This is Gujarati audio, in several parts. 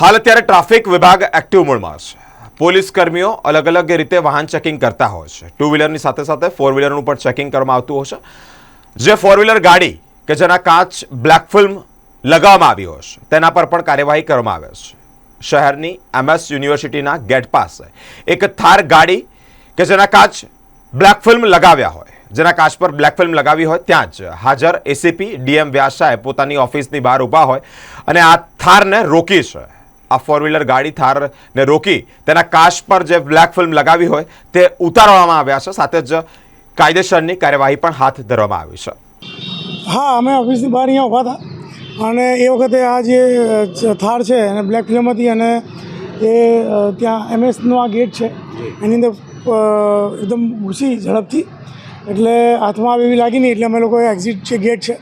હાલ અત્યારે ટ્રાફિક વિભાગ એક્ટિવ મોડમાં છે. પોલીસ કર્મીઓ અલગ અલગ રીતે વાહન ચેકિંગ કરતા હોય છે. ટુ વ્હીલરની સાથે સાથે ફોર વ્હીલરનું પણ ચેકિંગ કરવામાં આવતું હોય છે. જે ફોર વ્હીલર ગાડી કે જેના કાચ બ્લેક ફિલ્મ લગાવવામાં આવી હોય છે, તેના પર પણ કાર્યવાહી કરવામાં આવે છે. શહેરની એમએસ યુનિવર્સિટીના ગેટ પાસે એક થાર ગાડી કે જેના કાચ બ્લેક ફિલ્મ લગાવ્યા હોય. જેના કાચ પર બ્લેક ફિલ્મ લગાવી હોય, ત્યાં જ હાજર એસીપી ડીએમ વ્યાસાએ પોતાની ઓફિસની બહાર ઊભા હોય અને આ થારને રોકી છે. આ ફોર વ્હીલર ગાડી થારને રોકી તેના કાચ પર જે બ્લેક ફિલ્મ લગાવી હોય તે ઉતારવામાં આવ્યા છે. સાથે જ કાયદેસરની કાર્યવાહી પણ હાથ ધરવામાં આવી છે. હા, અમે ઓફિસની બહાર અહીંયા ઊભા હતા. અને એ વખતે આ જે થાર છે અને બ્લેક ફિલ્મ હતી અને એ ત્યાં એમએસનો આ ગેટ છે, એની અંદર એકદમ ઘૂસી ઝડપથી. એટલે હાથમાં એવી લાગી નહીં, એટલે અમે લોકોએ એક્ઝિટ જે ગેટ છે,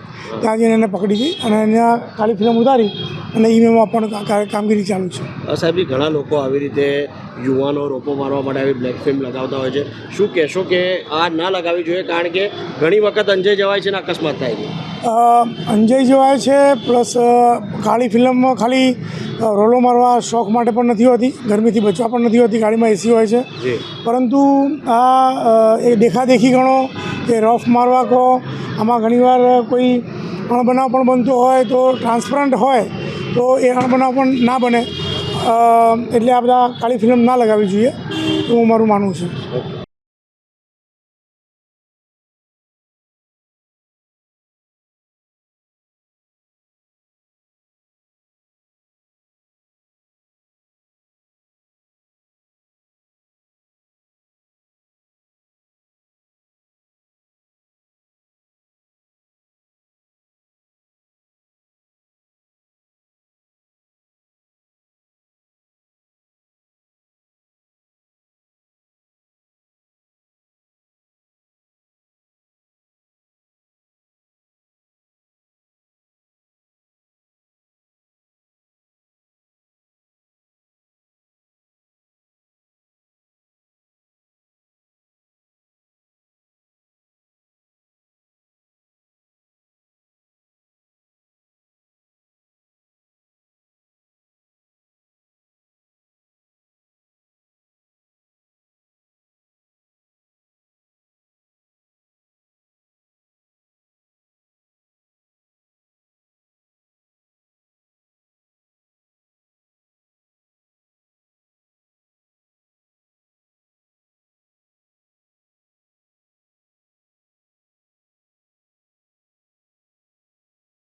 ત્યાં જઈને એને પકડી હતી અને અહીંયા કાળી ફિલ્મ ઉતારી અને ઈમેમાં પણ કામગીરી ચાલુ છે. સાહેબ ઘણા લોકો આવી રીતે યુવાનો રોપો મારવા માટે આવી બ્લેક ફિલ્મ લગાવતા હોય છે. શું કહેશો કે આ ના લગાવવી જોઈએ? કારણ કે ઘણી વખત અંજય જવાય છે ને અકસ્માત થાય છે. અ, અંજય જવાય છે પ્લસ કાળી ફિલ્મ ખાલી રોલો મારવા શોખ માટે પણ નથી હોતી ગરમીથી બચવા પણ નથી હોતી ગાડીમાં એસી હોય છે. પરંતુ આ એ દેખાદેખી ગણો કે રફ મારવા કહો આમાં ઘણીવાર કોઈ અણબનાવ પણ બનતો હોય તો ટ્રાન્સપરન્ટ હોય તો એ અણબનાવ પણ ના બને. એટલે આ બધા કાળી ફિલ્મ ના લગાવવી જોઈએ, એવું મારું માનવું છે.